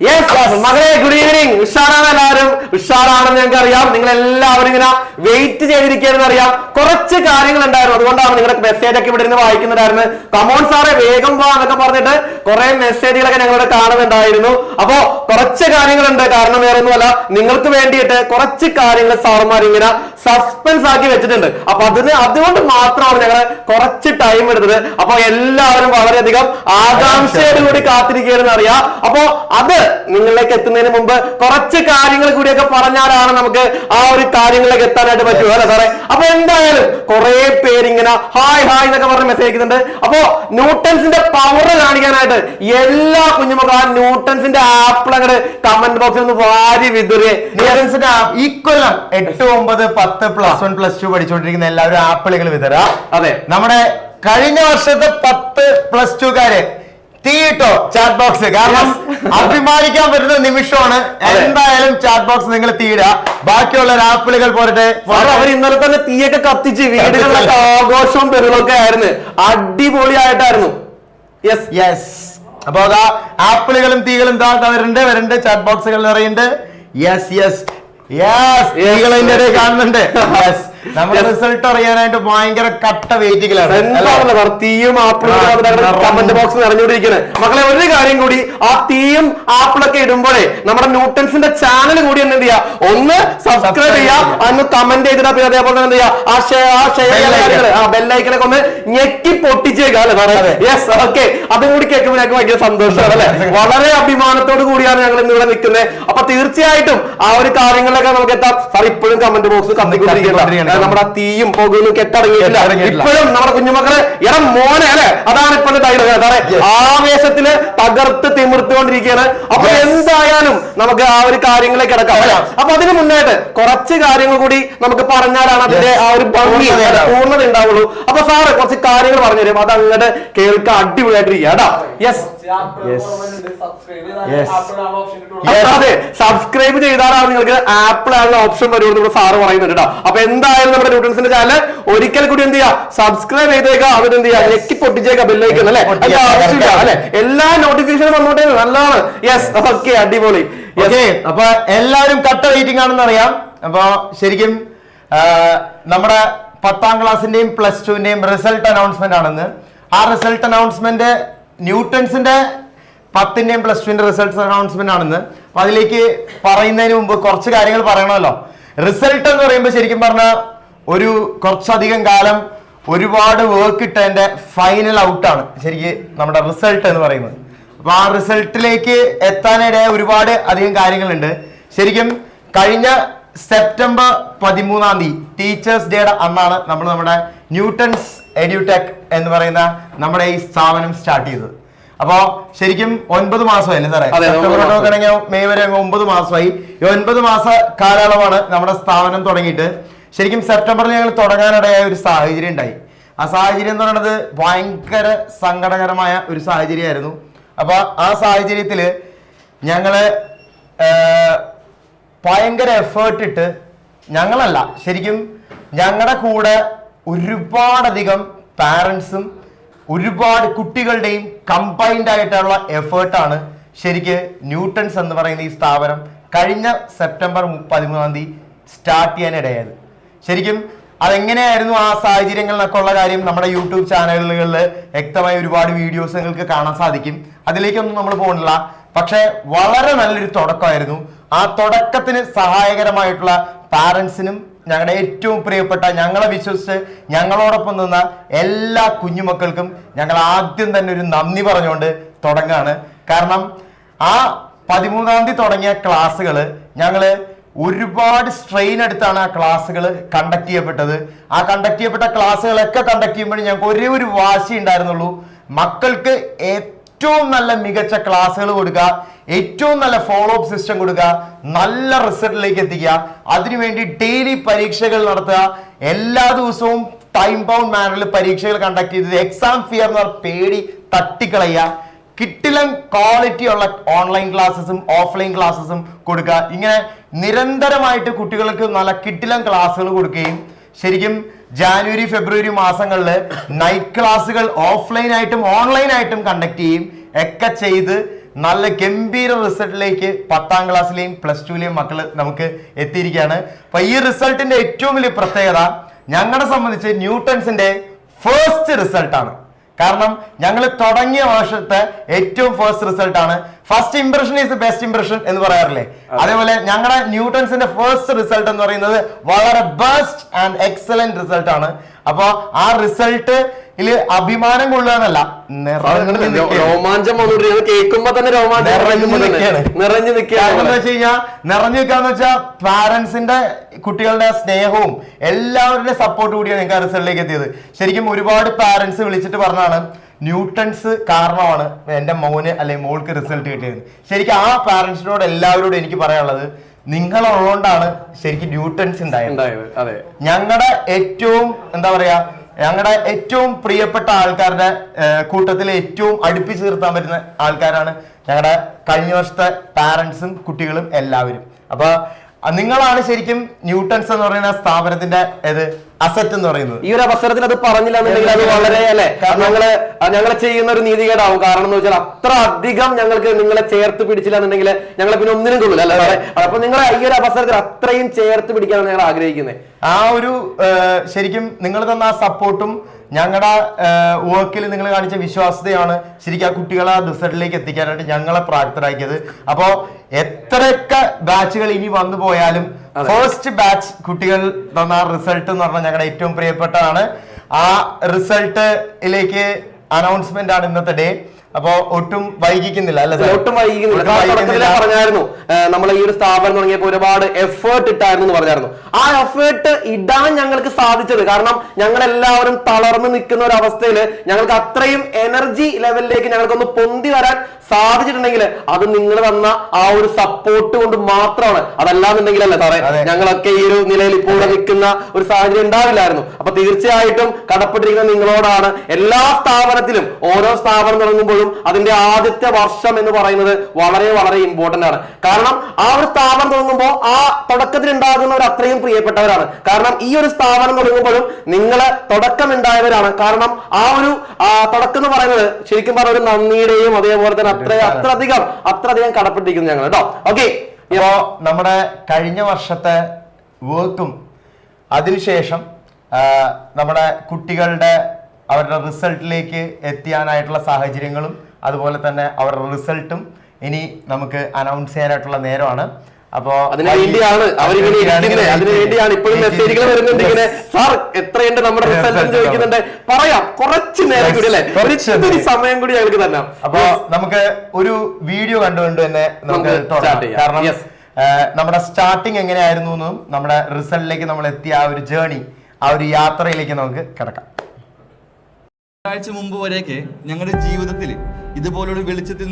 S மகளே good evening உஷாரான എല്ലാവരും ഉഷാറാണെന്ന് ഞങ്ങൾക്ക് അറിയാം. നിങ്ങൾ എല്ലാവരും ഇങ്ങനെ വെയിറ്റ് ചെയ്തിരിക്കുകയെന്ന് അറിയാം. കുറച്ച് കാര്യങ്ങൾ ഉണ്ടായിരുന്നു അതുകൊണ്ടാണ് നിങ്ങളുടെ മെസ്സേജ് ഒക്കെ ഇവിടെ നിന്ന് വായിക്കുന്നുണ്ടായിരുന്നു കമോൺ സാറെ വേഗം വാ എന്നൊക്കെ പറഞ്ഞിട്ട് കുറെ മെസ്സേജുകളൊക്കെ ഞങ്ങളുടെ കാണുന്നുണ്ടായിരുന്നു. അപ്പോ കുറച്ച് കാര്യങ്ങളുണ്ട്. കാരണം വേറെ ഒന്നുമല്ല നിങ്ങൾക്ക് വേണ്ടിയിട്ട് കുറച്ച് കാര്യങ്ങൾ സാറുമാർ ഇങ്ങനെ സസ്പെൻസ് ആക്കി വെച്ചിട്ടുണ്ട്. അപ്പൊ അതിന് അതുകൊണ്ട് മാത്രമാണ് ഞങ്ങൾ കുറച്ച് ടൈം എടുത്തത്. അപ്പൊ എല്ലാവരും വളരെയധികം ആകാംക്ഷയോടുകൂടി കാത്തിരിക്കുകയെന്ന് അറിയാം. അപ്പോ അത് നിങ്ങളിലേക്ക് എത്തുന്നതിന് മുമ്പ് കുറച്ച് കാര്യങ്ങൾ കൂടിയൊക്കെ പറഞ്ഞാലാണ് നമുക്ക് ആ ഒരു കാര്യങ്ങളിലേക്ക് എത്താനായിട്ട് പറ്റുമോ അല്ലെ സാറേ? അപ്പൊ എന്തായാലും കുറെ പേര് ഇങ്ങനെ ഹായ് ഹായ് എന്നൊക്കെ പറഞ്ഞ് മെസ്സേജ് അയക്കുന്നുണ്ട്. അപ്പോ ന്യൂട്ടൻസിന്റെ പവർ കാണിക്കാനായിട്ട് എല്ലാ കുഞ്ഞുമക്കളും ആ ന്യൂട്ടൻസിന്റെ ആപ്പിൾ അങ്ങോട്ട് കമന്റ് ബോക്സിൽ ഒന്ന് വാരി വിതുറിയെ. ഈ കൊല്ലം എട്ട് ഒമ്പത് പത്ത് പ്ലസ് വൺ പ്ലസ് ടു പഠിച്ചുകൊണ്ടിരിക്കുന്ന എല്ലാവരും ആപ്പിളുകൾ വിതരാ. അതെ. നമ്മുടെ കഴിഞ്ഞ വർഷത്തെ പത്ത് പ്ലസ് ടുക്കാര് തീട്ടോ ചാറ്റ് ബോക്സ് കാരണം അഭിമാനിക്കാൻ പറ്റുന്ന നിമിഷമാണ്. എന്തായാലും ചാറ്റ് ബോക്സ് നിങ്ങൾ തീരുക ബാക്കിയുള്ള ആപ്പിളുകൾ പോരട്ടെ. അവർ ഇന്നലെ തന്നെ തീയൊക്കെ കത്തിച്ച് വീടുകളിലൊക്കെ ആഘോഷവും പെരുമൊക്കെ ആയിരുന്നു. അടിപൊളിയായിട്ടായിരുന്നു. യെസ് യെസ് അപ്പൊ അതാ ആപ്പിളുകളും തീകളും വരുന്നുണ്ട് വരുന്നുണ്ട് ചാറ്റ് ബോക്സുകൾ നിറയുന്നുണ്ട്. യെസ് യെസ് യെസ് തീകൾ അതിന്റെ ഇടയിൽ കാണുന്നുണ്ട്. യെസ് നമ്മുടെ റിസൾട്ട് അറിയാനായിട്ട് ഭയങ്കര കട്ട വെയിറ്റിംഗിലാണ് തീയും ആപ്പിളും കമന്റ് ബോക്സ് നിറഞ്ഞുകൊണ്ടിരിക്കുന്നത് മക്കളെ ഒരു കാര്യം കൂടി ആ തീയും ആപ്പിളൊക്കെ ഇടുമ്പോഴേ നമ്മുടെ ന്യൂട്ടൻസിന്റെ ചാനൽ കൂടി എന്ത് ചെയ്യാ? ഒന്ന് സബ്സ്ക്രൈബ് ചെയ്യാ അന്ന് കമന്റ് ചെയ്തിട്ട് പിന്നെ അതേപോലെ തന്നെ എന്ത് ചെയ്യാ? ആ ഷെയർ ആ. ഷെയർ ആ ബെല്ലൈക്കനൊക്കെ ഒന്ന് ഞെക്കി പൊട്ടിച്ചേക്കാം അല്ലെ? സാറേ യെസ് ഓക്കെ അതും കൂടി കേൾക്കുമ്പോൾ ഞങ്ങൾക്ക് ഭയങ്കര സന്തോഷമാണ് അല്ലെ? വളരെ അഭിമാനത്തോട് കൂടിയാണ് ഞങ്ങൾ ഇന്ന് ഇവിടെ നിൽക്കുന്നത്. അപ്പൊ തീർച്ചയായിട്ടും ആ ഒരു കാര്യങ്ങളിലൊക്കെ നമുക്ക് എത്താം. സാർ ഇപ്പോഴും കമന്റ് ബോക്സ് കത്തിക്കൊണ്ടിരിക്കുകയാണ്. നമ്മുടെ തീയും പുകയൊന്നും കെട്ടടങ്ങിയിട്ടില്ല. ഇപ്പോഴും നമ്മുടെ കുഞ്ഞുമക്കളെ ഇടം മോനെ അല്ലെ? അതാണ് ഇപ്പോഴത്തെ ഡയലോഗ് Yes. ആവേശത്തിൽ തകർത്ത് തിമിർത്തുകൊണ്ടിരിക്കുകയാണ്. അപ്പൊ എന്തായാലും നമുക്ക് ആ ഒരു കാര്യങ്ങളിലേക്ക് കിടക്കാം. അപ്പൊ അതിന് മുന്നായിട്ട് കുറച്ച് കാര്യങ്ങൾ കൂടി നമുക്ക് പറഞ്ഞാലാണ് അതിന്റെ ആ ഒരു ഭംഗി പൂർണത ഉണ്ടാവുള്ളൂ. അപ്പൊ സാറ് കുറച്ച് കാര്യങ്ങൾ പറഞ്ഞു തരും. അത് അങ്ങോട്ട് കേൾക്കാൻ അടിപൊളിയായിട്ടിരിക്കുക കേട്ടാ? യെസ്. അതെ സബ്സ്ക്രൈബ് ചെയ്താലാണ് നിങ്ങൾക്ക് ആപ്പിൾ ആണുള്ള ഓപ്ഷൻ വരുമെന്ന് ഇവിടെ സാറ് പറയുന്നുണ്ട് കേട്ടോ? അപ്പൊ എന്തായാലും നമ്മുടെ ന്യൂട്രൻസിന്റെ ചാനൽ ഒരിക്കൽ കൂടി എന്ത് ചെയ്യാം? സബ്സ്ക്രൈബ് ചെയ്തേക്കാം. അവർ എന്ത് ചെയ്യാം? ഞെക്കി പൊട്ടിച്ചേക്കാം ബെല്ലൈക്കൻ അല്ലെ. ആവശ്യമില്ല അല്ലെ? എല്ലാ നോട്ടിഫിക്കേഷനും വന്നോട്ടെ. നല്ലതാണ്. യെസ് ഓക്കെ അടിപൊളി. അപ്പൊ എല്ലാവരും കട്ട വെയിറ്റിംഗ് ആണെന്ന് അറിയാം. അപ്പൊ ശരിക്കും നമ്മുടെ പത്താം ക്ലാസ്സിന്റെയും പ്ലസ് ടുവിന്റെയും റിസൾട്ട് അനൗൺസ്മെന്റ് ആണെന്ന്. ആ റിസൾട്ട് അനൗൺസ്മെന്റ് ന്യൂട്ടൺസിന്റെ പത്തിന്റെയും പ്ലസ് ടുവിന്റെ റിസൾട്ട് അനൗൺസ്മെന്റ് ആണെന്ന്. അപ്പൊ അതിലേക്ക് പറയുന്നതിന് മുമ്പ് കുറച്ച് കാര്യങ്ങൾ പറയണമല്ലോ. റിസൾട്ട് എന്ന് പറയുമ്പോൾ ശരിക്കും പറഞ്ഞാൽ ഒരു കുറച്ചധികം കാലം ഒരുപാട് വർക്ക് ഇട്ടതിന്റെ ഫൈനൽ ഔട്ടാണ് ശരിക്ക് നമ്മുടെ റിസൾട്ട് എന്ന് പറയുന്നത്. അപ്പൊ ആ റിസൾട്ടിലേക്ക് എത്താനിടയായ ഒരുപാട് അധികം കാര്യങ്ങളുണ്ട്. ശരിക്കും കഴിഞ്ഞ സെപ്റ്റംബർ പതിമൂന്നാം തീയതി ടീച്ചേഴ്സ് ഡേയുടെ അന്നാണ് നമ്മൾ നമ്മുടെ ന്യൂട്ടൺസ് എഡ്യൂടെക് എന്ന് പറയുന്ന നമ്മുടെ ഈ സ്ഥാപനം സ്റ്റാർട്ട് ചെയ്തത്. അപ്പോ ശരിക്കും ഒൻപത് മാസമായില്ലേ സാറേ? തുടങ്ങിയ സെപ്റ്റംബർ മാസം. മെയ് വരെ ഒമ്പത് മാസമായി. ഈ ഒൻപത് മാസ കാലയളവാണ് നമ്മുടെ സ്ഥാപനം തുടങ്ങിയിട്ട്. ശരിക്കും സെപ്റ്റംബറിൽ ഞങ്ങൾ തുടങ്ങാനിടയായ ഒരു സാഹചര്യം ഉണ്ടായി. ആ സാഹചര്യം എന്ന് പറയുന്നത് ഭയങ്കര സങ്കടകരമായ ഒരു സാഹചര്യമായിരുന്നു. അപ്പൊ ആ സാഹചര്യത്തിൽ ഞങ്ങൾ ഭയങ്കര എഫേർട്ട് ഇട്ട് ഞങ്ങളല്ല ശരിക്കും ഞങ്ങളുടെ കൂടെ ഒരുപാടധികം പാരൻസും ഒരുപാട് കുട്ടികളുടെയും കമ്പൈൻഡ് ആയിട്ടുള്ള എഫേർട്ടാണ് ശരിക്ക് ന്യൂട്ടൺസ് എന്ന് പറയുന്ന ഈ സ്ഥാപനം കഴിഞ്ഞ സെപ്റ്റംബർ പതിമൂന്നാം തീയതി സ്റ്റാർട്ട് ചെയ്യാനിടയായത്. ശരിക്കും അതെങ്ങനെയായിരുന്നു ആ സാഹചര്യങ്ങളിലൊക്കെ ഉള്ള കാര്യം നമ്മുടെ യൂട്യൂബ് ചാനലുകളിൽ വ്യക്തമായ ഒരുപാട് വീഡിയോസ് നിങ്ങൾക്ക് കാണാൻ സാധിക്കും. അതിലേക്കൊന്നും നമ്മൾ പോകുന്നില്ല പക്ഷെ വളരെ നല്ലൊരു തുടക്കമായിരുന്നു. ആ തുടക്കത്തിന് സഹായകരമായിട്ടുള്ള പാരൻസിനും ഞങ്ങളുടെ ഏറ്റവും പ്രിയപ്പെട്ട ഞങ്ങളെ വിശ്വസിച്ച് ഞങ്ങളോടൊപ്പം നിന്ന എല്ലാ കുഞ്ഞുമക്കൾക്കും ഞങ്ങൾ ആദ്യം തന്നെ ഒരു നന്ദി പറഞ്ഞുകൊണ്ട് തുടങ്ങാണ്. കാരണം ആ പതിമൂന്നാം തീയതി തുടങ്ങിയ ക്ലാസ്സുകൾ ഞങ്ങൾ ഒരുപാട് സ്ട്രെയിൻ എടുത്താണ് ആ ക്ലാസ്സുകൾ കണ്ടക്ട് ചെയ്യപ്പെട്ടത്. ആ കണ്ടക്ട് ചെയ്യപ്പെട്ട ക്ലാസ്സുകളൊക്കെ കണ്ടക്ട് ചെയ്യുമ്പോൾ ഞങ്ങൾക്ക് ഒരേ ഒരു വാശി ഉണ്ടായിരുന്നുള്ളൂ. മക്കൾക്ക് ഏറ്റവും നല്ല മികച്ച ക്ലാസ്സുകൾ കൊടുക്കുക ഏറ്റവും നല്ല ഫോളോ അപ്പ് സിസ്റ്റം കൊടുക്കുക നല്ല റിസൾട്ടിലേക്ക് എത്തിക്കുക അതിനുവേണ്ടി ഡെയിലി പരീക്ഷകൾ നടത്തുക. എല്ലാ ദിവസവും ടൈം ബൗണ്ട് മാനറിൽ പരീക്ഷകൾ കണ്ടക്ട് ചെയ്തത് എക്സാം ഫിയർ എന്ന് പേടി തട്ടിക്കളയുക. കിട്ടിലം ക്വാളിറ്റി ഉള്ള ഓൺലൈൻ ക്ലാസ്സസും ഓഫ്ലൈൻ ക്ലാസ്സസും കൊടുക്കുക. ഇങ്ങനെ നിരന്തരമായിട്ട് കുട്ടികൾക്ക് നല്ല കിട്ടിലം ക്ലാസ്സുകൾ കൊടുക്കുകയും ശരിക്കും ജാനുവരി ഫെബ്രുവരി മാസങ്ങളിൽ നൈറ്റ് ക്ലാസ്സുകൾ ഓൺലൈൻ ആയിട്ടും കണ്ടക്ട് ചെയ്യും ഒക്കെ ചെയ്ത് നല്ല ഗംഭീര റിസൾട്ടിലേക്ക് പത്താം ക്ലാസ്സിലെയും പ്ലസ് ടുവിലെയും മക്കൾ നമുക്ക് എത്തിയിരിക്കുകയാണ്. അപ്പൊ ഈ റിസൾട്ടിന്റെ ഏറ്റവും വലിയ പ്രത്യേകത ഞങ്ങളെ സംബന്ധിച്ച് ന്യൂട്ടൺസിന്റെ ഫസ്റ്റ് റിസൾട്ടാണ് കാരണം ഞങ്ങൾ തുടങ്ങിയ വർഷത്തെ ഏറ്റവും ഫസ്റ്റ് റിസൾട്ടാണ് first impression is best impression എന്ന് പറയാറില്ലേ? അതേപോലെ ഞങ്ങളുടെ ന്യൂട്ടൺസിന്റെ ഫസ്റ്റ് റിസൾട്ട് എന്ന് പറയുന്നത് വളരെ ബെസ്റ്റ് ആൻഡ് എക്സലന്റ് റിസൾട്ട് ആണ്. അപ്പൊ ആ റിസൾട്ട് അഭിമാനം കൊള്ളുക എന്നല്ല നിറഞ്ഞു രോമാഞ്ചം വന്നുകൊണ്ടിരിക്കുന്നത് കേൾക്കുമ്പോ തന്നെ രോമാഞ്ചം നിറഞ്ഞു നിൽക്കുകയാണ്. നിറഞ്ഞു കാരണം എന്താ നിൽക്കുകയാണ് വെച്ച് കഴിഞ്ഞാൽ നിറഞ്ഞു നിൽക്കാന്ന് വെച്ചാൽ പാരന്റ്സിന്റെ കുട്ടികളുടെ സ്നേഹവും എല്ലാവരുടെ സപ്പോർട്ട് കൂടിയാണ് ഞങ്ങൾക്ക് ആ റിസൾട്ടിലേക്ക് എത്തിയത്. ശരിക്കും ഒരുപാട് പാരന്റ്സ് വിളിച്ചിട്ട് പറഞ്ഞാണ് ന്യൂട്ടൺസ് കാരണമാണ് എന്റെ മോന് അല്ലെങ്കിൽ മോൾക്ക് റിസൾട്ട് കിട്ടിയത്. ശരിക്കും ആ പാരൻസിനോട് എല്ലാവരോടും എനിക്ക് പറയാനുള്ളത് നിങ്ങളുള്ളതുകൊണ്ടാണ് ശരിക്കും ന്യൂട്ടൺസ് ഉണ്ടായത്. ഞങ്ങളുടെ ഏറ്റവും എന്താ പറയാ ഞങ്ങളുടെ ഏറ്റവും പ്രിയപ്പെട്ട ആൾക്കാരുടെ കൂട്ടത്തിൽ ഏറ്റവും അടുപ്പിച്ച് നിർത്താൻ പറ്റുന്ന ആൾക്കാരാണ് ഞങ്ങളുടെ കഴിഞ്ഞ വർഷത്തെ പാരൻസും കുട്ടികളും എല്ലാവരും. അപ്പൊ നിങ്ങളാണ് ശരിക്കും ന്യൂട്ടൺസ് എന്ന് പറയുന്ന സ്ഥാപനത്തിന്റെ ഏത് അസറ്റ് എന്ന് പറയുന്നത്. ഈ ഒരു അവസരത്തിൽ അത് പറഞ്ഞില്ല എന്നുണ്ടെങ്കിൽ അത് വളരെ അല്ലെ? ഞങ്ങൾ ഞങ്ങളെ ചെയ്യുന്ന ഒരു നീതികേടാവും കാരണം എന്ന് വെച്ചാൽ അത്ര അധികം ഞങ്ങൾക്ക് നിങ്ങളെ ചേർത്ത് പിടിച്ചില്ല എന്നുണ്ടെങ്കിൽ ഞങ്ങളെ പിന്നെ ഒന്നിനും കൊള്ളില്ല അല്ലെ? അപ്പൊ നിങ്ങളെ ഈ ഒരു അവസരത്തിൽ അത്രയും ചേർത്ത് പിടിക്കാനാണ് ഞങ്ങൾ ആഗ്രഹിക്കുന്നത്. ആ ഒരു ശരിക്കും നിങ്ങൾ തന്ന ആ സപ്പോർട്ടും ഞങ്ങളുടെ വർക്കിൽ നിങ്ങൾ കാണിച്ച വിശ്വാസ്യതയാണ് ശരിക്കും ആ കുട്ടികളെ ആ റിസൾട്ടിലേക്ക് എത്തിക്കാനായിട്ട് ഞങ്ങളെ പ്രാപ്തരാക്കിയത്. അപ്പോ എത്രയൊക്കെ ബാച്ചുകൾ ഇനി വന്നു പോയാലും ഫസ്റ്റ് ബാച്ച് കുട്ടികൾ തന്ന റിസൾട്ട് എന്ന് പറഞ്ഞാൽ ഞങ്ങളുടെ ഏറ്റവും പ്രിയപ്പെട്ടതാണ്. ആ റിസൾട്ടിലേക്ക് അനൗൺസ്മെന്റ് ആണ് ഇന്നത്തെ ഡേ അപ്പോ ഒട്ടും വൈകിക്കുന്നില്ല അല്ലെ ഒട്ടും വൈകിക്കുന്നില്ല. പറഞ്ഞായിരുന്നു നമ്മൾ ഈ ഒരു സ്ഥാപനം തുടങ്ങിയപ്പോൾ ഒരുപാട് എഫേർട്ട് ഇട്ടായിരുന്നു എന്ന് പറഞ്ഞായിരുന്നു. ആ എഫേർട്ട് ഇടാൻ ഞങ്ങൾക്ക് സാധിച്ചത്. കാരണം ഞങ്ങൾ എല്ലാവരും തളർന്നു നിൽക്കുന്ന ഒരു അവസ്ഥയിൽ ഞങ്ങൾക്ക് അത്രയും എനർജി ലെവലിലേക്ക് ഞങ്ങൾക്കൊന്ന് പൊന്തി വരാൻ സാധിച്ചിട്ടുണ്ടെങ്കിൽ അത് നിങ്ങൾ തന്ന ആ ഒരു സപ്പോർട്ട് കൊണ്ട് മാത്രമാണ്. അതല്ലാന്നുണ്ടെങ്കിലല്ലേ സാറേ. ഞങ്ങളൊക്കെ ഈ ഒരു നിലയിൽ ഇപ്പോൾ നിൽക്കുന്ന ഒരു സാഹചര്യം ഉണ്ടാവില്ലായിരുന്നു. അപ്പൊ തീർച്ചയായിട്ടും കടപ്പെട്ടിരിക്കുന്ന നിങ്ങളോടാണ് എല്ലാ സ്ഥാപനത്തിലും ഓരോ സ്ഥാപനം തുടങ്ങുമ്പോഴും അതിന്റെ ആദ്യത്തെ വർഷം എന്ന് പറയുന്നത് വളരെ വളരെ ഇമ്പോർട്ടന്റ് ആണ്. കാരണം ആ ഒരു സ്ഥാപനം തുടങ്ങുമ്പോൾ ആ തുടക്കത്തിൽ ഉണ്ടാകുന്നവർ അത്രയും പ്രിയപ്പെട്ടവരാണ്. കാരണം ഈ ഒരു സ്ഥാപനം തുടങ്ങുമ്പോഴും നിങ്ങൾ തുടക്കം ഉണ്ടായവരാണ്. കാരണം ആ ഒരു തുടക്കം എന്ന് പറയുന്നത് ശരിക്കും പറഞ്ഞ ഒരു നന്ദിയുടെയും അതേപോലെ തന്നെ അത്ര അത്രയധികം അത്രയധികം കടപ്പെട്ടിരിക്കുന്നു ഞങ്ങൾ കേട്ടോ. ഓക്കെ അപ്പോ നമ്മുടെ കഴിഞ്ഞ വർഷത്തെ വർക്കും അതിനുശേഷം നമ്മുടെ കുട്ടികളുടെ അവരുടെ റിസൾട്ടിലേക്ക് എത്തിയാനായിട്ടുള്ള സാഹചര്യങ്ങളും അതുപോലെ തന്നെ അവരുടെ റിസൾട്ടും ഇനി നമുക്ക് അനൗൺസ് ചെയ്യാനായിട്ടുള്ള നേരമാണ്. അപ്പോ അതിനു വേണ്ടിയാണ് അവരിങ്ങനെ ഇരിക്കുന്നത്. അതിനു വേണ്ടിയാണ് ഇപ്പോഴും മെസ്സേജുകൾ വരുന്നുണ്ട് ഇങ്ങനെ സാർ എത്രയുണ്ട് നമ്മുടെ റിസൾട്ട് ചോദിക്കുന്നുണ്ട്. പറയാം. കുറച്ച് നേരം കൂടി അല്ലെ? കുറച്ച് ഒത്തിരി സമയം കൂടി ഞങ്ങൾക്ക് തന്നെ അപ്പോ നമുക്ക് ഒരു വീഡിയോ കണ്ടുകൊണ്ട് തന്നെ നമുക്ക് സ്റ്റാർട്ട് ചെയ്യാം. കാരണം നമ്മുടെ സ്റ്റാർട്ടിങ് എങ്ങനെയായിരുന്നു എന്നും നമ്മുടെ റിസൾട്ടിലേക്ക് നമ്മൾ എത്തിയ ആ ഒരു ജേണി ആ ഒരു യാത്രയിലേക്ക് നമുക്ക് കിടക്കാം. ഒരാഴ്ച മുമ്പ് വരെയൊക്കെ ഞങ്ങളുടെ ജീവിതത്തിൽ ഇതുപോലൊരു വെളിച്ചത്തിൽ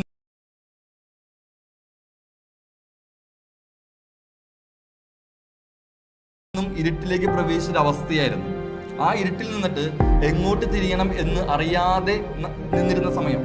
നിന്നും ഇരുട്ടിലേക്ക് പ്രവേശിച്ച അവസ്ഥയായിരുന്നു ആ ഇരുട്ടിൽ നിന്നിട്ട് എങ്ങോട്ട് തിരിയണം എന്ന് അറിയാതെ നിന്നിരുന്ന സമയം.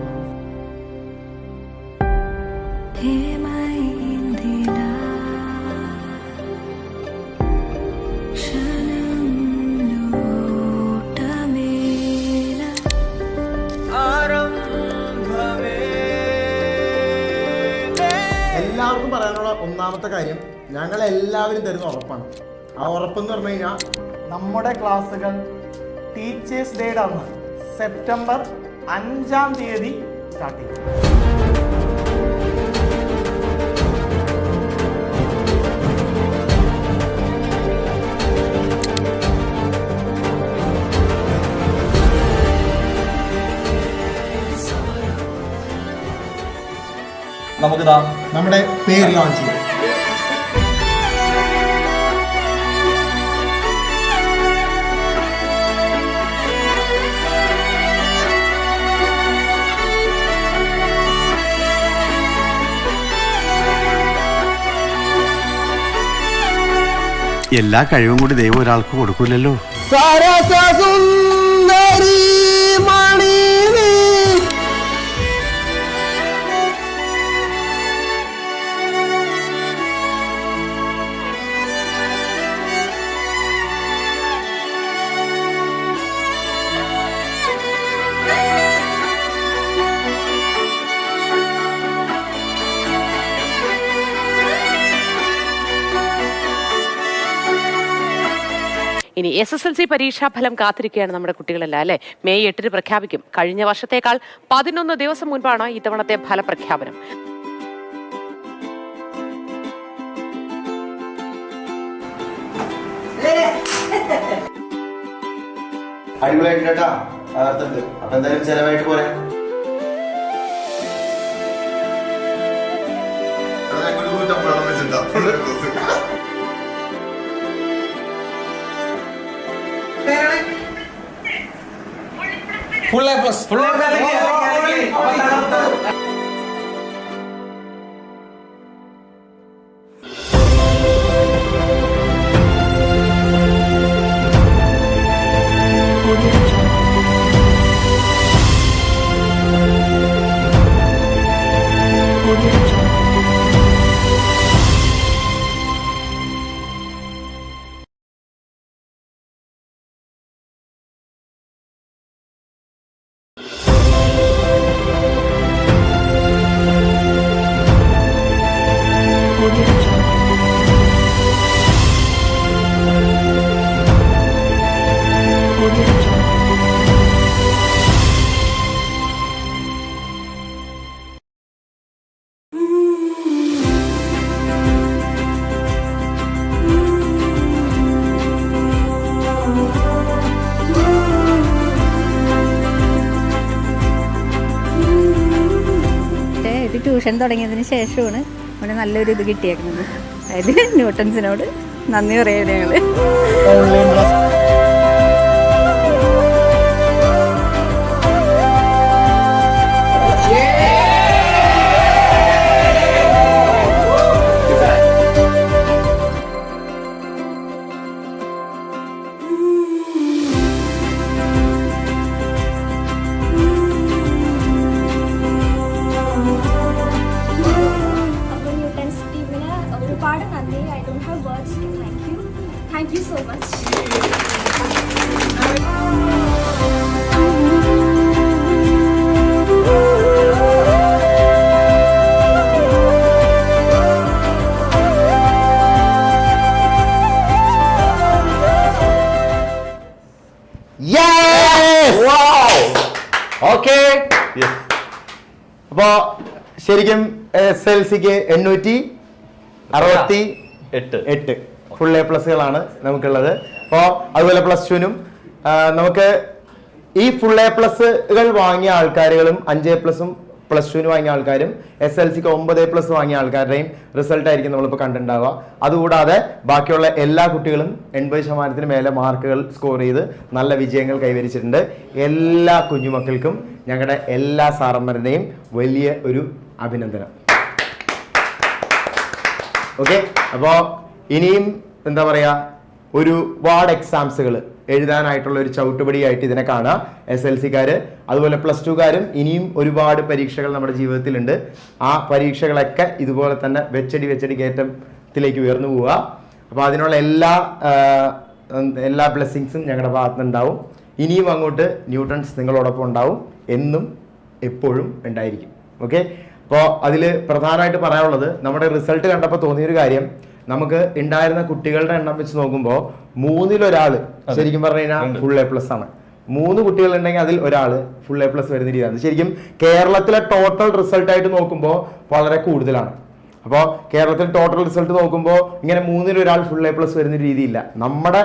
എല്ലാവർക്കും പറയാനുള്ള ഒന്നാമത്തെ കാര്യം ഞങ്ങൾ എല്ലാവരും തരുന്ന ഉറപ്പാണ്. ആ ഉറപ്പെന്ന് പറഞ്ഞു കഴിഞ്ഞാൽ നമ്മുടെ ക്ലാസ്സുകൾ ടീച്ചേഴ്സ് ഡേയുടെ അന്ന് സെപ്റ്റംബർ അഞ്ചാം തീയതി സ്റ്റാർട്ട് ചെയ്യും. നമുക്കിതാ നമ്മുടെ പേര് ലോഞ്ച് ചെയ്യും. എല്ലാ കഴിവും കൂടി ദൈവം ഒരാൾക്ക് കൊടുക്കൂലല്ലോ. ഇനി എസ് എസ് എൽ സി പരീക്ഷാഫലം കാത്തിരിക്കുകയാണ് നമ്മുടെ കുട്ടികളെല്ലാം അല്ലെ? മെയ് എട്ടിന് പ്രഖ്യാപിക്കും. കഴിഞ്ഞ വർഷത്തേക്കാൾ പതിനൊന്ന് ദിവസം മുൻപാണ് ഇത്തവണത്തെ ഫലപ്രഖ്യാപനം. അടിപൊളിയായിട്ട് അപ്പൊ എന്തായാലും ചെലവായിട്ട് പോരെ. ഫുൾ എ പ്ലസ് ഫുൾ പക്ഷേ ട്യൂഷൻ തുടങ്ങിയതിന് ശേഷമാണ് ഇവിടെ നല്ലൊരു ഇത് കിട്ടിയേക്കുന്നത്. അതായത് ന്യൂട്ടൻസിനോട് നന്ദി പറയുന്നത് ഞങ്ങൾ. അപ്പോ ശരിക്കും എസ് എൽ സിക്ക് എണ്ണൂറ്റി അറുപത്തി എട്ട്. എട്ട് ഫുൾ എ പ്ലസുകളാണ് നമുക്കുള്ളത് അപ്പോൾ അതുപോലെ പ്ലസ് ടുവിനും നമുക്ക് ഈ ഫുൾ എ പ്ലസുകൾ വാങ്ങിയ ആൾക്കാരുകളും അഞ്ച് എ പ്ലസും പ്ലസ് ടുവിന് വാങ്ങിയ ആൾക്കാരും എസ് എൽ സിക്ക് ഒമ്പത് പ്ലസ് വാങ്ങിയ ആൾക്കാരുടെയും റിസൾട്ട് ആയിരിക്കും നമ്മളിപ്പോൾ കണ്ടിട്ടുണ്ടാവുക. അതുകൂടാതെ ബാക്കിയുള്ള എല്ലാ കുട്ടികളും എൺപത് ശതമാനത്തിന് മേലെ മാർക്കുകൾ സ്കോർ ചെയ്ത് നല്ല വിജയങ്ങൾ കൈവരിച്ചിട്ടുണ്ട്. എല്ലാ കുഞ്ഞുമക്കൾക്കും ഞങ്ങളുടെ എല്ലാ സാറന്മാരുടെയും വലിയ ഒരു അഭിനന്ദനം. ഓക്കെ അപ്പോൾ ഇനിയും എന്താ പറയുക ഒരു വാർഡ് എക്സാംസുകൾ എഴുതാനായിട്ടുള്ള ഒരു ചവിട്ടുപടിയായിട്ട് ഇതിനെ കാണാം. എസ് എൽ സിക്കാർ അതുപോലെ പ്ലസ് ടുക്കാരും ഇനിയും ഒരുപാട് പരീക്ഷകൾ നമ്മുടെ ജീവിതത്തിലുണ്ട്. ആ പരീക്ഷകളൊക്കെ ഇതുപോലെ തന്നെ വെച്ചടി വെച്ചടി കയറ്റത്തിലേക്ക് ഉയർന്നു പോവുക. അപ്പോൾ അതിനുള്ള എല്ലാ എല്ലാ ബ്ലെസ്സിങ്സും ഞങ്ങളുടെ ഭാഗത്തുനിന്ന് നിന്നുണ്ടാവും ഇനിയും അങ്ങോട്ട് ന്യൂട്രൻസ് നിങ്ങളോടൊപ്പം ഉണ്ടാവും. എന്നും എപ്പോഴും ഉണ്ടായിരിക്കും. ഓക്കെ? അപ്പോൾ അതിൽ പ്രധാനമായിട്ട് പറയാനുള്ളത് നമ്മുടെ റിസൾട്ട് കണ്ടപ്പോൾ തോന്നിയൊരു കാര്യം. നമുക്ക് ഉണ്ടായിരുന്ന കുട്ടികളുടെ എണ്ണം വെച്ച് നോക്കുമ്പോൾ മൂന്നിലൊരാൾ ശരിക്കും പറഞ്ഞു കഴിഞ്ഞാൽ ഫുൾ എ പ്ലസ് ആണ്. മൂന്ന് കുട്ടികൾ ഉണ്ടെങ്കിൽ അതിൽ ഒരാൾ ഫുൾ എ പ്ലസ് വരുന്ന രീതിയാണ്. ശരിക്കും കേരളത്തിലെ ടോട്ടൽ റിസൾട്ട് ആയിട്ട് നോക്കുമ്പോൾ വളരെ കൂടുതലാണ്. അപ്പോൾ കേരളത്തിൽ ടോട്ടൽ റിസൾട്ട് നോക്കുമ്പോൾ ഇങ്ങനെ മൂന്നിൽ ഒരാൾ ഫുൾ എ പ്ലസ് വരുന്ന രീതിയില്ല. നമ്മുടെ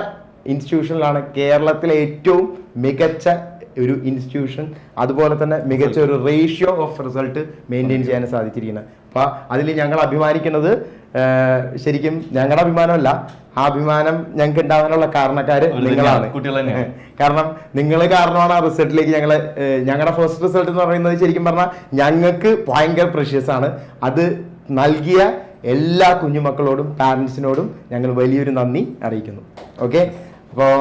ഇൻസ്റ്റിറ്റ്യൂഷനിലാണ് കേരളത്തിലെ ഏറ്റവും മികച്ച ഒരു ഇൻസ്റ്റിറ്റ്യൂഷൻ അതുപോലെ തന്നെ മികച്ച ഒരു റേഷ്യോ ഓഫ് റിസൾട്ട് മെയിന്റെയിൻ ചെയ്യാൻ സാധിച്ചിരിക്കുന്നത്. അപ്പോൾ അതിൽ ഞങ്ങൾ അഭിമാനിക്കുന്നത് ശരിക്കും ഞങ്ങളുടെ അഭിമാനമല്ല ആ അഭിമാനം ഞങ്ങൾക്ക് ഉണ്ടാകാനുള്ള കാരണക്കാര് നിങ്ങളാണ്. കാരണം നിങ്ങൾ കാരണമാണ് ആ റിസൾട്ടിലേക്ക് ഞങ്ങൾ ഞങ്ങളുടെ ഫസ്റ്റ് റിസൾട്ട് എന്ന് പറയുന്നത് ശരിക്കും പറഞ്ഞാൽ ഞങ്ങൾക്ക് ഭയങ്കര പ്രഷ്യസ് ആണ്. അത് നൽകിയ എല്ലാ കുഞ്ഞുമക്കളോടും പാരൻസിനോടും ഞങ്ങൾ വലിയൊരു നന്ദി അറിയിക്കുന്നു. ഓക്കെ അപ്പോൾ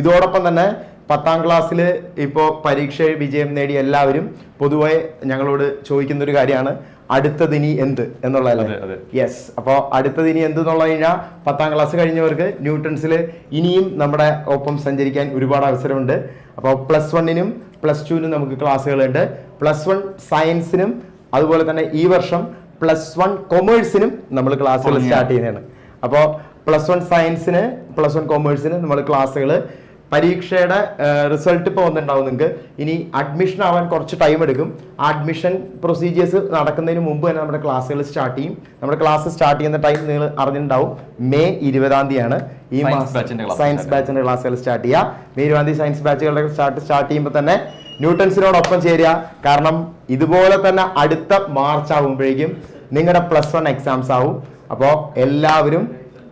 ഇതോടൊപ്പം തന്നെ പത്താം ക്ലാസ്സിൽ ഇപ്പോൾ പരീക്ഷ വിജയം നേടിയ എല്ലാവരും പൊതുവെ ഞങ്ങളോട് ചോദിക്കുന്നൊരു കാര്യമാണ്. അടുത്തതിനി എന്ത് എന്നുള്ളതല്ലേ. യെസ് അപ്പോൾ അടുത്തതിനി എന്ത് എന്നുള്ള കഴിഞ്ഞാൽ പത്താം ക്ലാസ് കഴിഞ്ഞവർക്ക് ന്യൂട്ടൺസിൽ ഇനിയും നമ്മുടെ ഒപ്പം സഞ്ചരിക്കാൻ ഒരുപാട് അവസരമുണ്ട്. അപ്പോൾ പ്ലസ് വണ്ണിനും പ്ലസ് ടുവിനും നമുക്ക് ക്ലാസ്സുകളുണ്ട്. പ്ലസ് വൺ സയൻസിനും അതുപോലെ തന്നെ ഈ വർഷം പ്ലസ് വൺ കൊമേഴ്സിനും നമ്മൾ ക്ലാസ്സുകൾ സ്റ്റാർട്ട് ചെയ്യുന്നതാണ്. അപ്പോൾ പ്ലസ് വൺ സയൻസിന് പ്ലസ് വൺ കൊമേഴ്സിന് നമ്മൾ ക്ലാസ്സുകൾ പരീക്ഷയുടെ റിസൾട്ട് ഇപ്പോൾ വന്നിട്ടുണ്ടാവും നിങ്ങൾക്ക് ഇനി അഡ്മിഷൻ ആവാൻ കുറച്ച് ടൈം എടുക്കും. അഡ്മിഷൻ പ്രൊസീജിയേഴ്സ് നടക്കുന്നതിന് മുമ്പ് തന്നെ നമ്മുടെ ക്ലാസ്സുകൾ സ്റ്റാർട്ട് ചെയ്യും. നമ്മുടെ ക്ലാസ് സ്റ്റാർട്ട് ചെയ്യുന്ന ടൈം നിങ്ങൾ അറിഞ്ഞിട്ടുണ്ടാവും. മെയ് ഇരുപതാം തീയതിയാണ്. ഈ മാസം സയൻസ് ബാച്ചിന്റെ ക്ലാസ്സുകൾ സ്റ്റാർട്ട് ചെയ്യുക. മെയ് ഇരുപതാം തീയതി സയൻസ് ബാച്ചുകളുടെ സ്റ്റാർട്ട് സ്റ്റാർട്ട് ചെയ്യുമ്പോൾ തന്നെ ന്യൂട്ടൺസിനോടൊപ്പം ചേരുക. കാരണം ഇതുപോലെ തന്നെ അടുത്ത മാർച്ച് ആകുമ്പോഴേക്കും നിങ്ങളുടെ പ്ലസ് വൺ എക്സാംസ് ആവും. അപ്പോൾ എല്ലാവരും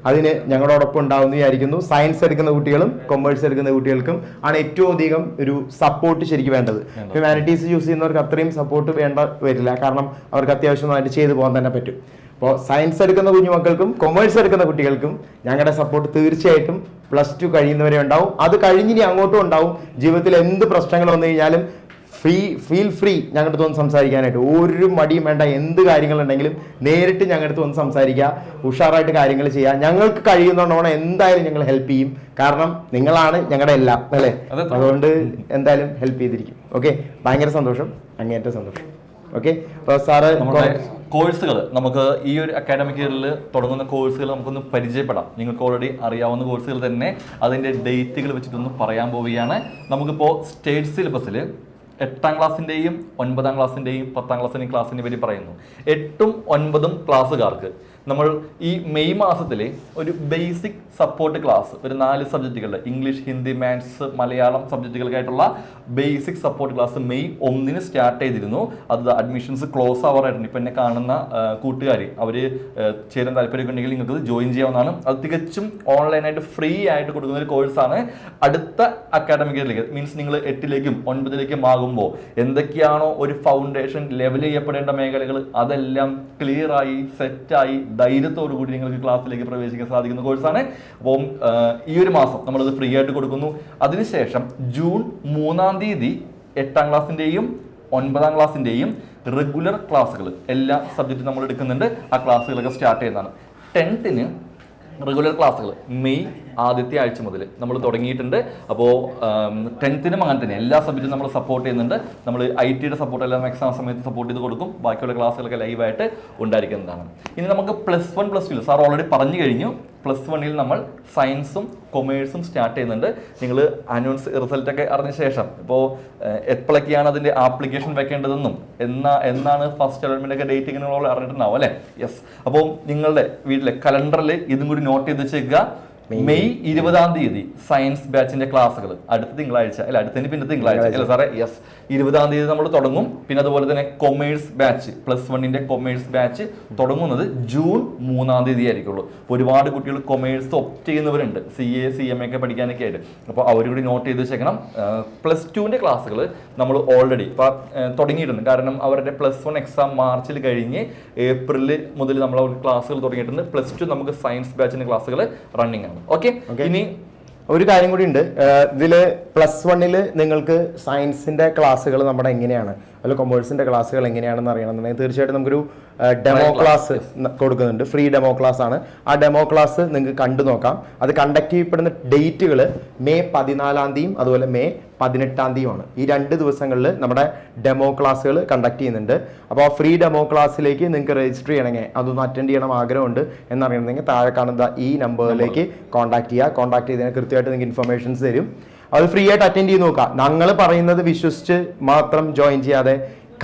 അതിന് ഞങ്ങളോടൊപ്പം ഉണ്ടാവുമെന്ന് വിചാരിക്കുന്നു. സയൻസ് എടുക്കുന്ന കുട്ടികളും കൊമേഴ്സ് എടുക്കുന്ന കുട്ടികൾക്കും ആണ് ഏറ്റവും അധികം ഒരു സപ്പോർട്ട് ശരിക്കും വേണ്ടത്. ഹ്യൂമാനിറ്റീസ് ചൂസ് ചെയ്യുന്നവർക്ക് അത്രയും സപ്പോർട്ട് വേണ്ട വരില്ല. കാരണം അവർക്ക് അത്യാവശ്യമായിട്ട് ചെയ്തു പോകാൻ തന്നെ പറ്റും. അപ്പോൾ സയൻസ് എടുക്കുന്ന കുഞ്ഞുമക്കൾക്കും കൊമേഴ്സ് എടുക്കുന്ന കുട്ടികൾക്കും ഞങ്ങളുടെ സപ്പോർട്ട് തീർച്ചയായിട്ടും പ്ലസ് ടു കഴിയുന്നവരെ ഉണ്ടാവും. അത് കഴിഞ്ഞിനി അങ്ങോട്ടും ഉണ്ടാവും. ജീവിതത്തിൽ എന്ത് പ്രശ്നങ്ങൾ വന്നു കഴിഞ്ഞാലും ഫ്രീ ഫീൽ ഫ്രീ ഞങ്ങളുടെ അടുത്ത് വന്ന് സംസാരിക്കാനായിട്ട്. ഒരു മടിയും വേണ്ട എന്ത് കാര്യങ്ങളുണ്ടെങ്കിലും നേരിട്ട് ഞങ്ങളുടെ അടുത്ത് വന്ന് സംസാരിക്കുക ഉഷാറായിട്ട് കാര്യങ്ങൾ ചെയ്യുക. ഞങ്ങൾക്ക് കഴിയുന്നോണം എന്തായാലും ഞങ്ങൾ ഹെൽപ്പ് ചെയ്യും. കാരണം നിങ്ങളാണ് ഞങ്ങളുടെ എല്ലാം അല്ലേ? അതുകൊണ്ട് എന്തായാലും ഹെൽപ്പ് ചെയ്തിരിക്കും. ഓക്കെ ഭയങ്കര സന്തോഷം അങ്ങേറ്റ സന്തോഷം. ഓക്കെ അപ്പോൾ സാറ് കോഴ്സുകൾ നമുക്ക് ഈ ഒരു അക്കാഡമിക് ഇയറിൽ തുടങ്ങുന്ന കോഴ്സുകൾ നമുക്കൊന്ന് പരിചയപ്പെടാം. നിങ്ങൾക്ക് ഓൾറെഡി അറിയാവുന്ന കോഴ്സുകൾ തന്നെ അതിന്റെ ഡേറ്റുകൾ വെച്ചിട്ടൊന്ന് പറയാൻ പോവുകയാണ്. നമുക്കിപ്പോൾ സ്റ്റേറ്റ് സിലബസിൽ എട്ടാം ക്ലാസ്സിന്റെയും ഒൻപതാം ക്ലാസ്സിന്റെയും പത്താം ക്ലാസ്സിന്റെയും ക്ലാസ്സിനെ പറ്റി പറയുന്നു. എട്ടും ഒൻപതും ക്ലാസ്സുകാർക്ക് നമ്മൾ ഈ മെയ് മാസത്തിലെ ഒരു ബേസിക് സപ്പോർട്ട് ക്ലാസ് ഒരു നാല് സബ്ജക്റ്റുകളുടെ ഇംഗ്ലീഷ് ഹിന്ദി മാത്സ് മലയാളം സബ്ജക്റ്റുകൾക്കായിട്ടുള്ള ബേസിക് സപ്പോർട്ട് ക്ലാസ് മെയ് ഒന്നിന് സ്റ്റാർട്ട് ചെയ്തിരുന്നു. അത് അഡ്മിഷൻസ് ക്ലോസ് ആവാറായിട്ടുണ്ട്. ഇപ്പം എന്നെ കാണുന്ന കൂട്ടുകാർ അവർ ചേരാൻ താല്പര്യമൊക്കെ ഉണ്ടെങ്കിൽ നിങ്ങൾക്ക് ജോയിൻ ചെയ്യാവുന്നതാണ്. അത് തികച്ചും ഓൺലൈനായിട്ട് ഫ്രീ ആയിട്ട് കൊടുക്കുന്ന ഒരു കോഴ്സാണ് അടുത്ത അക്കാഡമിക് ഇയറിലേക്ക് മീൻസ് നിങ്ങൾ എട്ടിലേക്കും ഒൻപതിലേക്കും ആകുമ്പോൾ എന്തൊക്കെയാണോ ഒരു ഫൗണ്ടേഷൻ ലെവൽ ചെയ്യപ്പെടേണ്ട മേഖലകൾ അതെല്ലാം ക്ലിയറായി സെറ്റായി ധൈര്യത്തോടു കൂടി നിങ്ങൾക്ക് ക്ലാസ്സിലേക്ക് പ്രവേശിക്കാൻ സാധിക്കുന്ന കോഴ്സാണ്. അപ്പം ഈ ഒരു മാസം നമ്മളത് ഫ്രീ ആയിട്ട് കൊടുക്കുന്നു. അതിനുശേഷം ജൂൺ മൂന്നാം തീയതി എട്ടാം ക്ലാസ്സിന്റെയും ഒൻപതാം ക്ലാസ്സിന്റെയും റെഗുലർ ക്ലാസ്സുകൾ എല്ലാ സബ്ജക്റ്റും നമ്മൾ എടുക്കുന്നുണ്ട്. ആ ക്ലാസ്സുകളൊക്കെ സ്റ്റാർട്ട് ചെയ്യുന്നതാണ്. ടെൻത്തിന് റെഗുലർ ക്ലാസ്സുകൾ മെയ് ആദ്യത്തെ ആഴ്ച മുതൽ നമ്മൾ തുടങ്ങിയിട്ടുണ്ട്. അപ്പോൾ ടെൻത്തിനും അങ്ങനെ തന്നെ. എല്ലാ സബ്ജക്റ്റും നമ്മൾ സപ്പോർട്ട് ചെയ്യുന്നുണ്ട്. നമ്മൾ ഐ ടിയുടെ സപ്പോർട്ട് എല്ലാം എക്സാം സമയത്ത് സപ്പോർട്ട് ചെയ്ത് കൊടുക്കും. ബാക്കിയുള്ള ക്ലാസ്സുകളൊക്കെ ലൈവായിട്ട് ഉണ്ടായിരിക്കുന്നതാണ്. ഇനി നമുക്ക് plus one plus two sir already പറഞ്ഞു കഴിഞ്ഞു. പ്ലസ് വണ്ണിൽ നമ്മൾ സയൻസും കൊമേഴ്സും സ്റ്റാർട്ട് ചെയ്യുന്നുണ്ട്. നിങ്ങൾ അനൗൺസ് റിസൾട്ടൊക്കെ അറിഞ്ഞ ശേഷം. ഇപ്പോൾ എപ്പോഴൊക്കെയാണ് അതിന്റെ ആപ്ലിക്കേഷൻ വെക്കേണ്ടതെന്നും എന്നാ എന്നാണ് ഫസ്റ്റ് അലോട്ട്മെന്റ് ഒക്കെ ഡേറ്റ് ഇങ്ങനെയുള്ള അറിഞ്ഞിട്ടുണ്ടാവും അല്ലേ? യെസ് അപ്പോൾ നിങ്ങളുടെ വീട്ടിലെ കലണ്ടറിൽ ഇതും കൂടി നോട്ട് ചെയ്ത് വെച്ചേക്കുക. മെയ് ഇരുപതാം. തീയതി സയൻസ് ബാച്ചിന്റെ ക്ലാസ്സുകൾ അടുത്ത തിങ്കളാഴ്ച. അല്ല അടുത്തതിന് പിന്നെ തിങ്കളാഴ്ച. അല്ല സാറേ യെസ്. ഇരുപതാം തീയതി നമ്മൾ തുടങ്ങും. പിന്നെ അതുപോലെ തന്നെ കൊമേഴ്സ് ബാച്ച് പ്ലസ് വണ്ണിന്റെ കൊമേഴ്സ് ബാച്ച് തുടങ്ങുന്നത് ജൂൺ മൂന്നാം തീയതി ആയിരിക്കുള്ളൂ. അപ്പോൾ ഒരുപാട് കുട്ടികൾ കൊമേഴ്സ് ഒപ്റ്റ് ചെയ്യുന്നവരുണ്ട്. C A C M A ഒക്കെ പഠിക്കാനൊക്കെ ആയിട്ട്. അപ്പോൾ അവർ കൂടി നോട്ട് ചെയ്ത് വെച്ചേക്കണം. പ്ലസ് ടുവിന്റെ ക്ലാസ്സുകൾ നമ്മൾ ഓൾറെഡി ഇപ്പോൾ തുടങ്ങിയിട്ടുണ്ട്. കാരണം അവരുടെ പ്ലസ് വൺ എക്സാം മാർച്ചിൽ കഴിഞ്ഞ് ഏപ്രിൽ മുതൽ നമ്മൾ ക്ലാസ്സുകൾ തുടങ്ങിയിട്ടുണ്ട്. പ്ലസ് ടു നമുക്ക് സയൻസ് ബാച്ചിന്റെ ക്ലാസ്സുകൾ റണ്ണിങ് ആണ് ഓക്കെ ഇനി ഒരു കാര്യം കൂടി ഉണ്ട്. ഇതിൽ പ്ലസ് വണ്ണിൽ നിങ്ങൾക്ക് സയൻസിന്റെ ക്ലാസ്സുകൾ നമ്മുടെ എങ്ങനെയാണ്? അതുപോലെ കൊമേഴ്സിന്റെ ക്ലാസ്സുകൾ എങ്ങനെയാണെന്ന് അറിയണമെന്നുണ്ടെങ്കിൽ തീർച്ചയായിട്ടും നമുക്കൊരു ഡെമോ ക്ലാസ് കൊടുക്കുന്നുണ്ട്. ഫ്രീ ഡെമോ ക്ലാസ് ആണ്. ആ ഡെമോ ക്ലാസ് നിങ്ങൾക്ക് കണ്ടു നോക്കാം. അത് കണ്ടക്ട് ചെയ്യപ്പെടുന്ന ഡേറ്റുകൾ മെയ് പതിനാലാം തീയതിയും അതുപോലെ മെയ് പതിനെട്ടാം തീയതിയുമാണ്. ഈ രണ്ട് ദിവസങ്ങളിൽ നമ്മുടെ ഡെമോ ക്ലാസ്സുകൾ കണ്ടക്ട് ചെയ്യുന്നുണ്ട്. അപ്പോൾ ആ ഫ്രീ ഡെമോ ക്ലാസ്സിലേക്ക് നിങ്ങൾക്ക് രജിസ്റ്റർ ചെയ്യണമെങ്കിൽ അതൊന്ന് അറ്റൻഡ് ചെയ്യണം ആഗ്രഹമുണ്ട് എന്നറിയണമെങ്കിൽ താഴെ കാണുന്ന ഈ നമ്പറിലേക്ക് കോൺടാക്ട് ചെയ്യുക കോൺടാക്ട് ചെയ്തതിന് കൃത്യമായിട്ട് നിങ്ങൾക്ക് ഇൻഫർമേഷൻസ് തരും. അത് ഫ്രീ ആയിട്ട് അറ്റൻഡ് ചെയ്ത് നോക്കാം. ഞങ്ങൾ പറയുന്നത് വിശ്വസിച്ച് മാത്രം ജോയിൻ ചെയ്യാതെ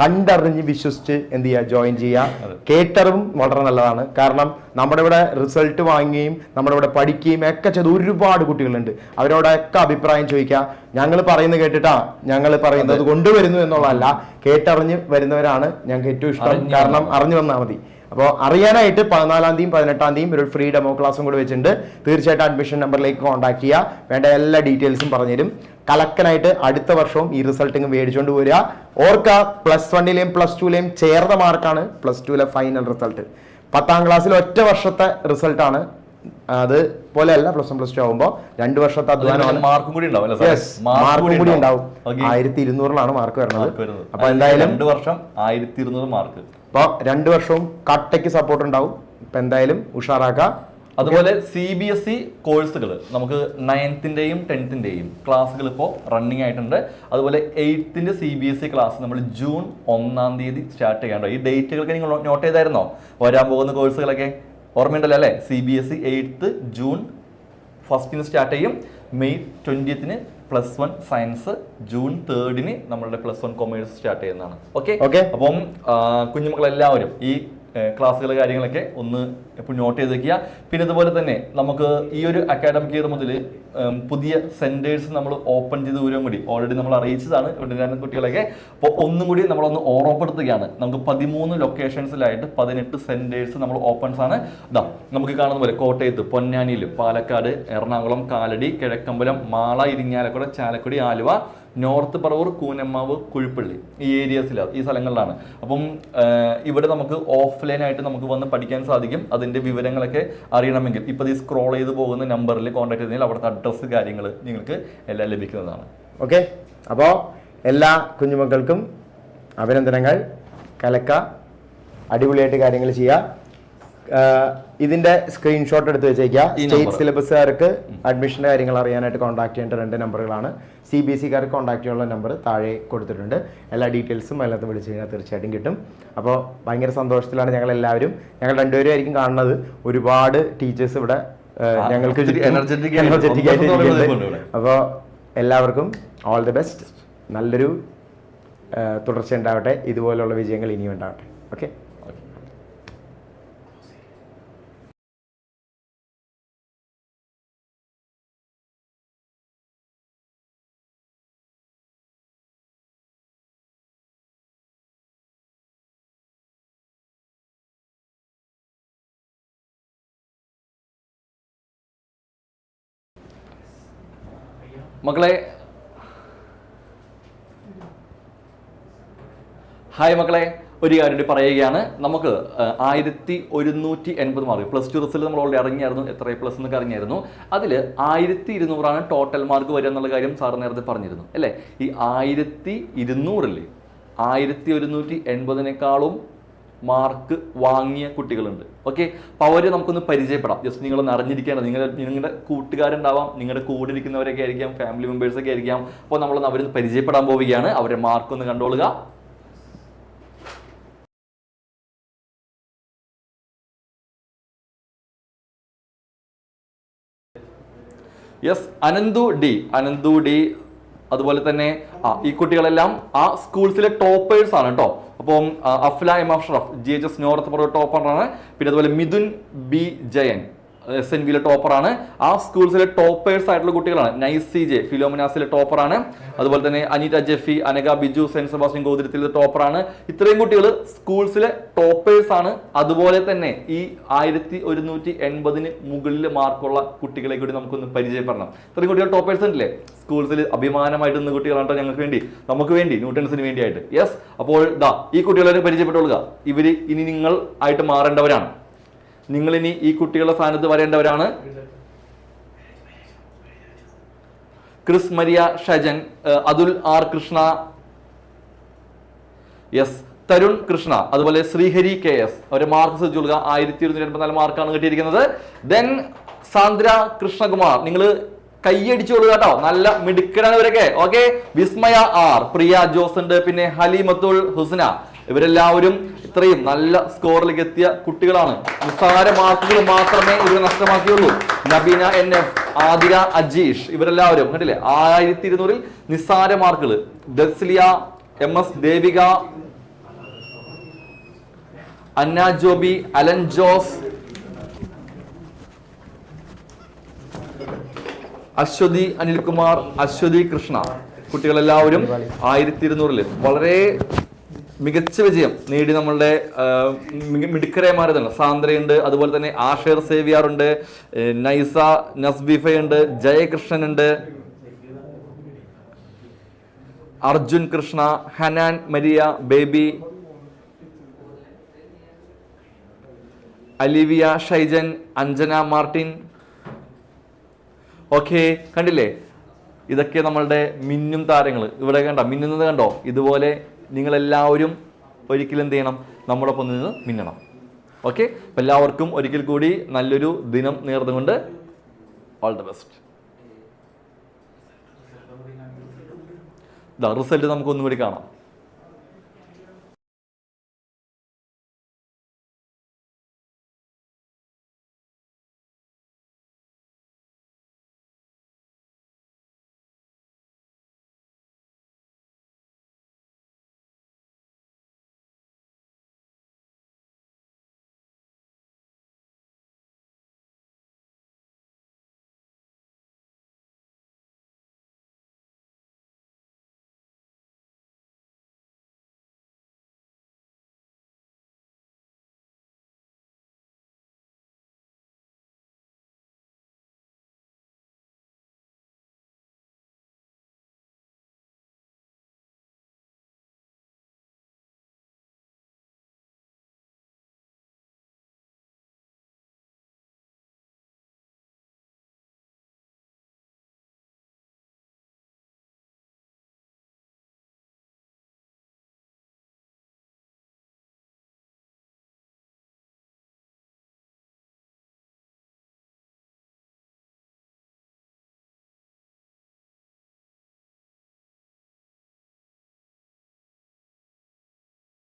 കണ്ടറിഞ്ഞ് വിശ്വസിച്ച് എന്ത് ചെയ്യുക? ജോയിൻ ചെയ്യുക. കേട്ടറിവും വളരെ നല്ലതാണ്. കാരണം നമ്മുടെ ഇവിടെ റിസൾട്ട് വാങ്ങുകയും നമ്മുടെ ഇവിടെ പഠിക്കുകയും ഒക്കെ ചെയ്ത് ഒരുപാട് കുട്ടികളുണ്ട്. അവരോടൊക്കെ അഭിപ്രായം ചോദിക്കുക. ഞങ്ങൾ പറയുന്നത് കേട്ടിട്ടാ? ഞങ്ങൾ പറയുന്നത് കൊണ്ടുവരുന്നു എന്നുള്ളതല്ല. കേട്ടറിഞ്ഞ് വരുന്നവരാണ് ഞങ്ങൾക്ക് ഏറ്റവും ഇഷ്ടം. കാരണം അറിഞ്ഞു വന്നാൽ മതി. അപ്പോൾ അറിയാനായിട്ട് പതിനാലാം തീയതി പതിനെട്ടാം തീയതി ഒരു ഫ്രീ ഡെമോ ക്ലാസ്സും കൂടി വെച്ചിട്ടുണ്ട്. തീർച്ചയായിട്ടും അഡ്മിഷൻ നമ്പറിലേക്ക് കോൺടാക്ട് ചെയ്യുക വേണ്ട എല്ലാ ഡീറ്റെയിൽസും പറഞ്ഞുതരും. കലക്കനായിട്ട് അടുത്ത വർഷവും ഈ റിസൾട്ടിങ് മേടിച്ചുകൊണ്ട് വരിക. ഓർക്ക പ്ലസ് വണ്ണിലെയും പ്ലസ് ടുവിലെയും ചേർന്ന മാർക്കാണ് പ്ലസ് ടുവിലെ ഫൈനൽ റിസൾട്ട് പത്താം ക്ലാസ്സിൽ ഒറ്റ വർഷത്തെ റിസൾട്ടാണ് അത് പോലെയല്ല പ്ലസ് വൺ പ്ലസ് ടു ആകുമ്പോൾ രണ്ട് വർഷത്തെ അധ്വാനമാണ്. മാർക്കും കൂടി മാർക്കും കൂടി ഉണ്ടാവും. ആയിരത്തി ഇരുന്നൂറിലാണ് മാർക്ക് വരുന്നത്. അപ്പൊ എന്തായാലും രണ്ട് വർഷം ആയിരത്തി ഇരുന്നൂറ് മാർക്ക് അപ്പോൾ രണ്ട് വർഷവും കട്ടയ്ക്ക് സപ്പോർട്ട് ഉണ്ടാവും. ഇപ്പം എന്തായാലും ഉഷാറാക്കാം. അതുപോലെ സി ബി എസ് ഇ കോഴ്സുകൾ നമുക്ക് നയൻത്തിന്റെയും ടെൻത്തിന്റെയും ക്ലാസ്സുകൾ ഇപ്പോൾ റണ്ണിങ് ആയിട്ടുണ്ട്. അതുപോലെ എയ്ത്തിന്റെ C B S E class നമ്മൾ ജൂൺ ഒന്നാം തീയതി സ്റ്റാർട്ട് ചെയ്യാണ്ടോ ഈ ഡേറ്റുകളൊക്കെ നിങ്ങൾ നോട്ട് ചെയ്തായിരുന്നോ? വരാൻ പോകുന്ന കോഴ്സുകളൊക്കെ ഓർമ്മയുണ്ടല്ലോ അല്ലേ? C B S E eighth June ഫസ്റ്റിന് start ചെയ്യും. മെയ് ട്വന്റിയത്തിന് പ്ലസ് വൺ സയൻസ് ജൂൺ തേർഡിന് നമ്മളുടെ പ്ലസ് വൺ കൊമേഴ്സ് സ്റ്റാർട്ട് ചെയ്യുന്നതാണ്. ഓക്കെ ഓക്കെ അപ്പം കുഞ്ഞുമക്കളെല്ലാവരും ഈ ക്ലാസ്സുകൾ കാര്യങ്ങളൊക്കെ ഒന്ന് നോട്ട് ചെയ്ത് വെക്കുക പിന്നെ അതുപോലെ തന്നെ നമുക്ക് ഈ ഒരു അക്കാഡമിക് ഇയർ മുതൽ പുതിയ സെന്റേഴ്സ് നമ്മൾ ഓപ്പൺ ചെയ്ത് ദൂരം കൂടി ഓൾറെഡി നമ്മൾ അറിയിച്ചതാണ് ഇവിടെ കുട്ടികളൊക്കെ അപ്പോൾ ഒന്നും കൂടി നമ്മളൊന്ന് ഓർമ്മപ്പെടുത്തുകയാണ്. നമുക്ക് പതിമൂന്ന് ലൊക്കേഷൻസിലായിട്ട് പതിനെട്ട് സെന്റേഴ്സ് നമ്മൾ ഓപ്പൺസ് ആണ്. ഇതാ നമുക്ക് കാണുന്ന പോലെ കോട്ടയത്ത് പൊന്നാനിയിൽ പാലക്കാട് എറണാകുളം കാലടി കിഴക്കമ്പലം മാള ഇരിങ്ങാലക്കുട ചാലക്കുടി ആലുവ നോർത്ത് പറവൂർ കൂനമ്മാവ് കുഴിപ്പള്ളി ഈ ഏരിയസിലാണ് ഈ സ്ഥലങ്ങളിലാണ്. അപ്പം ഇവിടെ നമുക്ക് ഓഫ്ലൈൻ ആയിട്ട് നമുക്ക് വന്ന് പഠിക്കാൻ സാധിക്കും. അതിന്റെ വിവരങ്ങളൊക്കെ അറിയണമെങ്കിൽ. ഇപ്പോൾ ഈ സ്ക്രോൾ ചെയ്ത് പോകുന്ന നമ്പറിൽ കോൺടാക്ട് ചെയ്താൽ അവിടുത്തെ അഡ്രസ്സ് കാര്യങ്ങൾ നിങ്ങൾക്ക് എല്ലാം ലഭിക്കുന്നതാണ്. ഓക്കെ അപ്പോൾ എല്ലാ കുഞ്ഞുമക്കൾക്കും അഭിനന്ദനങ്ങൾ. കലക്ക അടിപൊളിയായിട്ട് കാര്യങ്ങൾ ചെയ്യുക ഇതിന്റെ സ്ക്രീൻഷോട്ട് എടുത്ത് വെച്ചേക്കുക. സ്റ്റേറ്റ്. സിലബസുകാർക്ക് അഡ്മിഷൻ കാര്യങ്ങൾ അറിയാനായിട്ട് കോൺടാക്ട് ചെയ്യേണ്ട രണ്ട് നമ്പറുകളാണ് സി ബി എസ് സിക്കാർക്ക് കോൺടാക്ട് ചെയ്യാനുള്ള നമ്പർ താഴെ കൊടുത്തിട്ടുണ്ട്. എല്ലാ ഡീറ്റെയിൽസും അതിനകത്ത് വിളിച്ചു കഴിഞ്ഞാൽ തീർച്ചയായിട്ടും കിട്ടും. അപ്പോൾ ഭയങ്കര സന്തോഷത്തിലാണ് ഞങ്ങൾ എല്ലാവരും ഞങ്ങൾ രണ്ടുപേരും ആയിരിക്കും കാണുന്നത്. ഒരുപാട് ടീച്ചേഴ്സ് ഇവിടെ ഞങ്ങൾക്ക് എനർജറ്റിക് ആയിട്ട്. അപ്പോൾ എല്ലാവർക്കും ഓൾ ദി ബെസ്റ്റ് നല്ലൊരു തുടർച്ച ഉണ്ടാവട്ടെ. ഇതുപോലുള്ള വിജയങ്ങൾ ഇനിയും ഉണ്ടാവട്ടെ. ഓക്കെ മക്കളെ. ഹായ് മക്കളെ. ഒരു കാര്യം പറയുകയാണ്. നമുക്ക് ആയിരത്തി ഒരുന്നൂറ്റി എൺപത് മാർക്ക് പ്ലസ് ടു റിസൾട്ട് നമ്മൾ ഓൾറെഡി അറിഞ്ഞായിരുന്നു. എത്ര പ്ലസ് എന്നൊക്കെ അറിഞ്ഞായിരുന്നു. അതിൽ ആയിരത്തി ഇരുന്നൂറാണ് ടോട്ടൽ മാർക്ക് വരിക എന്നുള്ള കാര്യം സാർ നേരത്തെ പറഞ്ഞിരുന്നു. അല്ലേ? ഈ ആയിരത്തി ഇരുന്നൂറില്ലേ ആയിരത്തി ഒരുന്നൂറ്റി എൺപതിനേക്കാളും മാർക്ക് വാങ്ങിയ കുട്ടികളുണ്ട്. ഓക്കെ അപ്പോൾ അവരെ നമുക്കൊന്ന് പരിചയപ്പെടാം. ജസ്റ്റ് നിങ്ങളൊന്ന് അറിഞ്ഞിരിക്കേണ്ടത് നിങ്ങളുടെ നിങ്ങളുടെ കൂട്ടുകാരുണ്ടാവാം. നിങ്ങളുടെ കൂടെ ഇരിക്കുന്നവരൊക്കെ ആയിരിക്കാം ഫാമിലി മെമ്പേഴ്സൊക്കെ ആയിരിക്കാം. അപ്പോൾ നമ്മളൊന്ന് അവരൊന്ന് പരിചയപ്പെടാൻ പോവുകയാണ്. അവരുടെ മാർക്ക് ഒന്ന് കണ്ടോളുക. Yes Ananthu D. Ananthu D അതുപോലെ തന്നെ ആ ഈ കുട്ടികളെല്ലാം ആ സ്കൂൾസിലെ ടോപ്പേഴ്സ് ആണ് കേട്ടോ അപ്പം Afla M Ashraf G H S north ടോപ്പറാണ്. പിന്നെ അതുപോലെ Mithun B Jayan. S N വിയിലെ ടോപ്പറാണ്. ആ സ്കൂൾസിലെ ടോപ്പേഴ്സ് ആയിട്ടുള്ള കുട്ടികളാണ്. നൈസ് ജെ ഫിലോമിനാസിലെ ടോപ്പറാണ്. അതുപോലെ തന്നെ അനിത ജെഫി അനക ബിജു സെന്റ് സെബാസ്റ്റ്യൻ ഗോതിരത്തിലെ ടോപ്പറാണ്. ഇത്രയും കുട്ടികൾ സ്കൂൾസിലെ ടോപ്പേഴ്സ് ആണ് അതുപോലെ തന്നെ ഈ ആയിരത്തി ഒരുന്നൂറ്റി എൺപതിന് മുകളിൽ മാർക്കുള്ള കുട്ടികളെ കൂടി നമുക്കൊന്ന് പരിചയപ്പെടണം. ഇത്രയും കുട്ടികൾ ടോപ്പേഴ്സ് ഉണ്ടല്ലേ സ്കൂൾസിൽ അഭിമാനമായിട്ട് നിന്ന് കുട്ടികളാണ് കേട്ടോ ഞങ്ങൾക്ക് വേണ്ടി. നമുക്ക് വേണ്ടി ന്യൂട്ടൻസിന് വേണ്ടിയായിട്ട്. യെസ് അപ്പോൾ ദാ ഈ കുട്ടികളെ പരിചയപ്പെട്ടുകൊള്ളുക. ഇവർ ഇനി നിങ്ങൾ ആയിട്ട് മാറേണ്ടവരാണ്. നിങ്ങൾ ഇനി ഈ കുട്ടികളുടെ സ്ഥാനത്ത് വരേണ്ടവരാണ് Chris Maria Shajan Athul R Krishna yes Tharun Krishna അതുപോലെ ശ്രീഹരി കെ എസ്. അവരെ മാർക്ക് ശ്രദ്ധിച്ചുകൊള്ളുക ആയിരത്തി ഇരുന്നൂറ്റി എൺപത്തിനാല് മാർക്കാണ് കിട്ടിയിരിക്കുന്നത്. ദെൻ സാന്ദ്ര കൃഷ്ണകുമാർ നിങ്ങൾ കൈയടിച്ചോളൂ കേട്ടോ. നല്ല മിടുക്കരാണ് ഇവരൊക്കെ. Okay Vismaya R Priya Jose ഉണ്ട് പിന്നെ ഹലീമത്തുൽ ഹുസ്ന. ഇവരെല്ലാവരും ഇത്രയും നല്ല സ്കോറിലേക്ക് എത്തിയ കുട്ടികളാണ്. നിസ്സാര മാർക്കുകൾ മാത്രമേ ഇവർ നഷ്ടമാക്കിയുള്ളൂ. നബീന എൻ എഫ് ആദിര അജീഷ് ഇവരെല്ലാവരും കണ്ടില്ലേ? ആയിരത്തി ഇരുന്നൂറിൽ നിസ്സാര മാർക്കുകൾ. Dasliya M S Devika Anna Joby Alan Jose Ashwathi Anilkumar Ashwathi Krishna. കുട്ടികളെല്ലാവരും ആയിരത്തി ഇരുന്നൂറിൽ വളരെ മികച്ച വിജയം നേടി നമ്മളുടെ മിടുക്കരമാരെ തന്നെ സാന്ദ്രയുണ്ട് അതുപോലെ തന്നെ ആഷേർ സേവിയാർ ഉണ്ട് നൈസ നസ്ബിഫ ഉണ്ട് ജയകൃഷ്ണൻ ഉണ്ട് Arjun Krishna Hanan Maria Baby Olivia Shaijan Anjana Martin. Okay കണ്ടില്ലേ? ഇതൊക്കെ നമ്മളുടെ മിന്നും താരങ്ങൾ ഇവിടെ കണ്ട? മിന്നുന്നത് കണ്ടോ? ഇതുപോലെ നിങ്ങളെല്ലാവരും ഒരിക്കലും എന്ത് ചെയ്യണം? നമ്മളൊപ്പം നിന്ന് മിന്നണം. ഓക്കെ അപ്പം എല്ലാവർക്കും ഒരിക്കൽ കൂടി നല്ലൊരു ദിനം നേർന്നുകൊണ്ട് ഓൾ ദ ബെസ്റ്റ് റിസൾട്ട് നമുക്കൊന്നുകൂടി കാണാം.